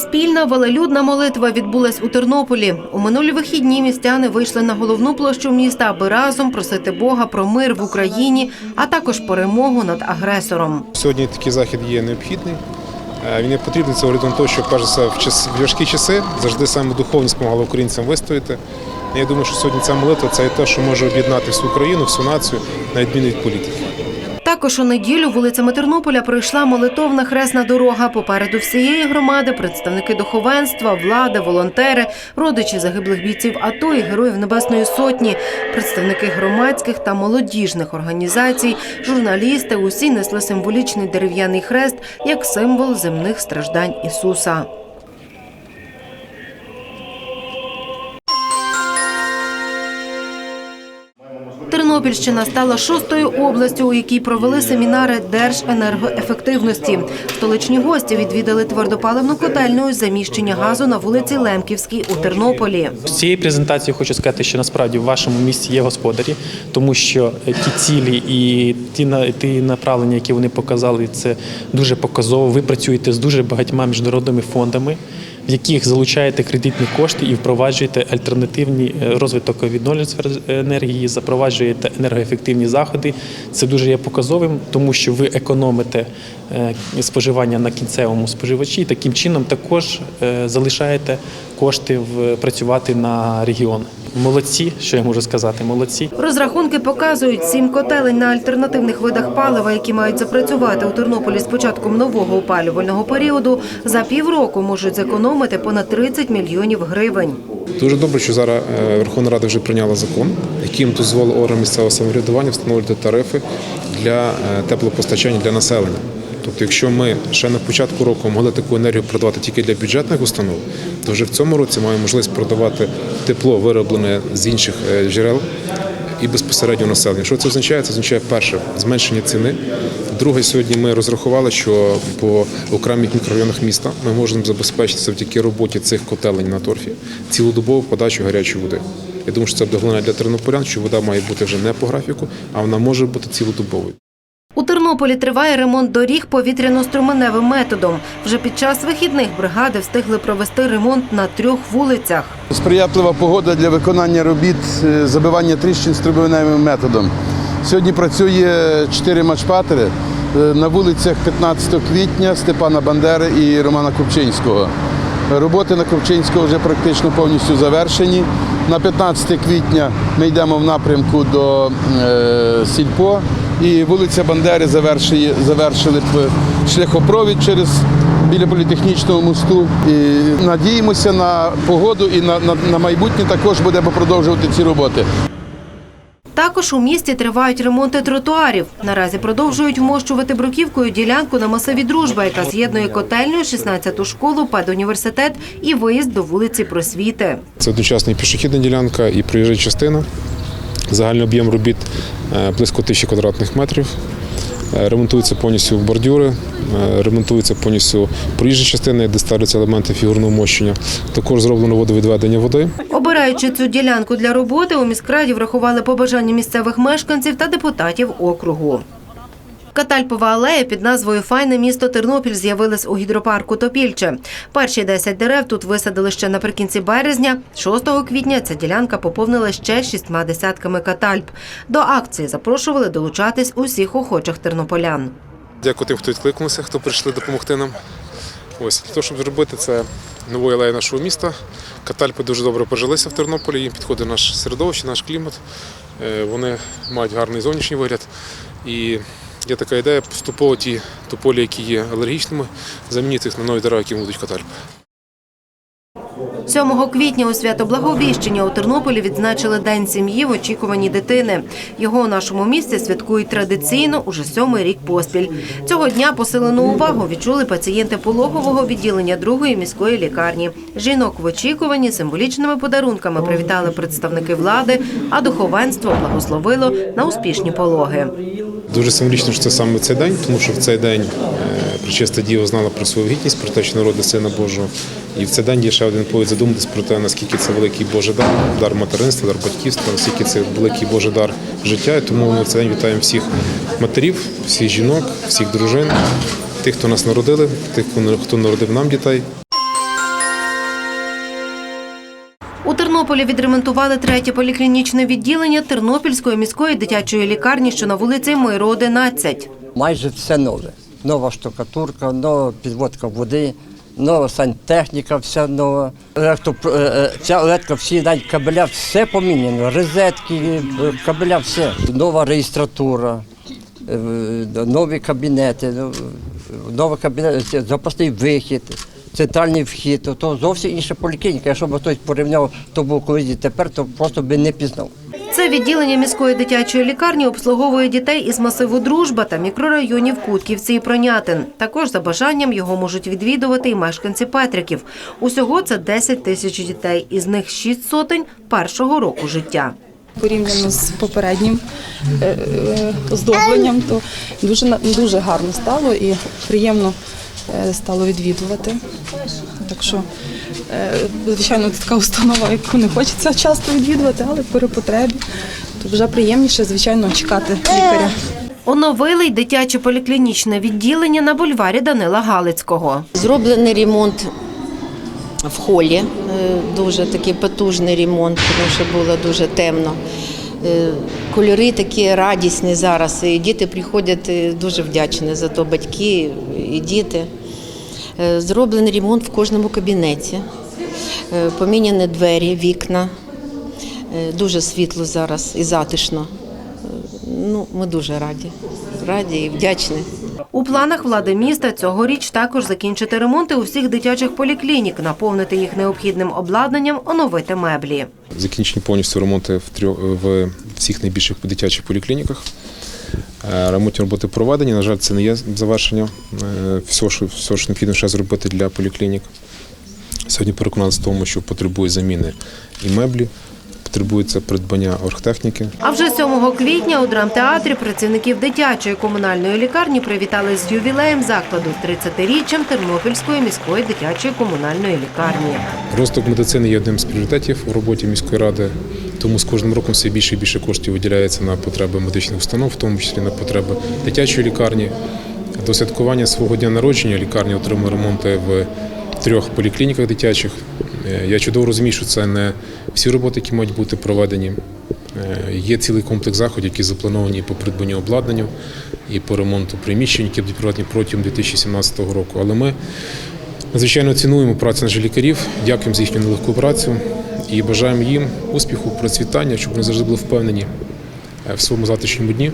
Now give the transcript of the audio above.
Спільна велелюдна молитва відбулась у Тернополі. У минулі вихідні містяни вийшли на головну площу міста, аби разом просити Бога про мир в Україні, а також перемогу над агресором. Сьогодні такий захід є необхідний. Е, Він є потрібний це на що перш в час важкі часи завжди саме духовність допомагала українцям вистояти. Я думаю, що сьогодні ця молитва це те, що може об'єднати всю Україну, всю націю, на відміну від політики. Також у неділю вулицями Тернополя пройшла молитовна хресна дорога. Попереду всієї громади представники духовенства, влади, волонтери, родичі загиблих бійців АТО і героїв Небесної Сотні, представники громадських та молодіжних організацій, журналісти. Усі несли символічний дерев'яний хрест як символ земних страждань Ісуса. Тернопільщина стала шостою областю, у якій провели семінари держенергоефективності. Столичні гості відвідали твердопаливну котельню із заміщення газу на вулиці Лемківській у Тернополі. З цієї презентації хочу сказати, що насправді в вашому місті є господарі, тому що е, ті цілі і ті ті направлення, які вони показали, це дуже показово. Ви працюєте з дуже багатьма міжнародними фондами, яких залучаєте кредитні кошти і впроваджуєте альтернативні е, розвиток відновлювальних сфер енергії, запроваджуєте енергоефективні заходи. Це дуже є показовим, тому що ви економите е, споживання на кінцевому споживачі. і Таким чином також е, залишаєте кошти в працювати на регіон. Молодці, що я можу сказати, молодці. Розрахунки показують сім котелень на альтернативних видах палива, які мають запрацювати у Тернополі з початком нового опалювального періоду. За півроку можуть зекономити понад 30 мільйонів гривень. Дуже добре, що зараз е, Верховна Рада вже прийняла закон, яким дозволить органам місцевого самоврядування встановлювати тарифи для е, теплопостачання для населення. Тобто, якщо ми ще на початку року могли таку енергію продавати тільки для бюджетних установ, то вже в цьому році маємо можливість продавати тепло, вироблене з інших е, джерел і безпосередньо населення. Що це означає? Це означає перше зменшення ціни. Друге, сьогодні ми розрахували, що по окремих мікрорайонах міста ми можемо забезпечити завдяки роботі цих котелень на торфі цілодобову подачу гарячої води. Я думаю, що це буде головне для тернополян, що вода має бути вже не по графіку, а вона може бути цілодобовою. У Тернополі триває ремонт доріг повітряно-струменевим методом. Вже під час вихідних бригади встигли провести ремонт на трьох вулицях. Сприятлива погода для виконання робіт е, забивання тріщин струбовиневим методом. Сьогодні працює чотири матчпатери е, на вулицях 15 квітня Степана Бандери і Романа Купчинського. Роботи на Купчинського вже практично повністю завершені. На 15 квітня ми йдемо в напрямку до е, Сільпо і вулиця Бандери завершує, завершили б шляхопровід через біля політехнічного мосту. І надіємося на погоду і на, на, на майбутнє також будемо продовжувати ці роботи. Також у місті тривають ремонти тротуарів. Наразі продовжують вмощувати бруківкою ділянку на масиві Дружба, яка з'єднує котельню, 16-ту школу, педуніверситет і виїзд до вулиці Просвіти. Це одночасна і пішохідна ділянка і проїжджа частина. Загальний об'єм робіт е, близько тисячі квадратних метрів. Е, Ремонтуються повністю бордюри, е, ремонтуються повністю проїжджі частини, де ставляться елементи фігурного мощення. Також зроблено водовідведення води. Обираючи цю ділянку для роботи, у міськраді врахували побажання місцевих мешканців та депутатів округу. Катальпова алея під назвою Файне місто Тернопіль з'явилась у гідропарку Топільче. Перші 10 дерев тут висадили ще наприкінці березня. 6 квітня ця ділянка поповнила ще шістьма десятками катальп. До акції запрошували долучатись усіх охочих тернополян. Дякую тим, хто відкликнувся, хто прийшли допомогти нам. Ось того, щоб зробити це новою алеєю нашого міста. Катальпи дуже добре пожилися в Тернополі, їм підходить наше середовище, наш клімат. Е, Вони мають гарний зовнішній вигляд. І є така ідея поступово ті тополі, які є алергічними, замінити їх на нові дерева, які будуть катальпи. 7 квітня у свято Благовіщення у Тернополі відзначили День сім'ї в очікуванні дитини. Його у нашому місті святкують традиційно уже сьомий рік поспіль. Цього дня посилену увагу відчули пацієнти пологового відділення другої міської лікарні. Жінок в очікуванні символічними подарунками привітали представники влади, а духовенство благословило на успішні пологи. Дуже символічно, що це саме цей день, тому що в цей день е, причиста діва знала про свою гідність, про те, що народи Сина Божого. І в цей день є ще один повід задуматись про те, наскільки це великий Божий дар, дар материнства, дар батьківства, наскільки це великий Божий дар життя. І тому ми в цей день вітаємо всіх матерів, всіх жінок, всіх дружин, тих, хто нас народили, тих, хто народив нам дітей. Тернополі відремонтували третє поліклінічне відділення Тернопільської міської дитячої лікарні, що на вулиці Миру 11. майже все нове. Нова штукатурка, нова підводка води, нова сантехніка, вся нова. Електро, е, е, ця електка, всі навіть кабеля, все поміняно. Розетки, е, кабеля, все. Нова реєстратура, нові кабінети, ну, новий кабінет, запасний вихід. Центральний вхід, то- то зовсім інша поліклініка. Якщо б хтось порівняв, то був колись тепер, то просто би не пізнав. Це відділення міської дитячої лікарні обслуговує дітей із масиву Дружба та мікрорайонів Кутківці і Пронятин. Також за бажанням його можуть відвідувати і мешканці Петриків. Усього це 10 тисяч дітей, із них 6 сотень першого року життя. порівняно з попереднім е, е, оздобленням, то дуже на- дуже гарно стало і приємно стало відвідувати. Так що, е, звичайно, це така установа, яку не хочеться часто відвідувати, але при потребі то вже приємніше, звичайно, чекати лікаря. Оновили й дитяче поліклінічне відділення на бульварі Данила Галицького. Зроблений ремонт в холі, е, дуже такий потужний ремонт, тому що було дуже темно. Е, Кольори такі радісні зараз. І діти приходять е, дуже вдячні за то, батьки і діти. Е, Зроблений ремонт в кожному кабінеті. Поміняні двері, вікна. Дуже світло зараз і затишно. Ну, ми дуже раді. Раді і вдячні. У планах влади міста цьогоріч також закінчити ремонти у всіх дитячих поліклінік, наповнити їх необхідним обладнанням, оновити меблі. Закінчені повністю ремонти в трьох в всіх найбільших дитячих поліклініках. Е, Ремонтні роботи проведені. На жаль, це не є завершення е, всього, що всього, що необхідно ще зробити для поліклінік. Сьогодні переконалися в тому, що потребує заміни і меблі, потребується придбання оргтехніки. А вже 7 квітня у драмтеатрі працівників дитячої комунальної лікарні привітали з ювілеєм закладу 30-річчям Тернопільської міської дитячої комунальної лікарні. Розвиток медицини є одним з пріоритетів у роботі міської ради, тому з кожним роком все більше і більше коштів виділяється на потреби медичних установ, в тому числі на потреби дитячої лікарні. До святкування свого дня народження лікарня отримує ремонти в трьох поліклініках дитячих. Е, Я чудово розумію, що це не всі роботи, які мають бути проведені. Е, Є цілий комплекс заходів, які заплановані по придбанню обладнання, і по ремонту приміщень, які будуть проведені протягом 2017 року. Але ми Надзвичайно цінуємо працю наших лікарів, дякуємо за їхню нелегку працю і бажаємо їм успіху, процвітання, щоб вони завжди були впевнені е, в своєму завтрашньому дні.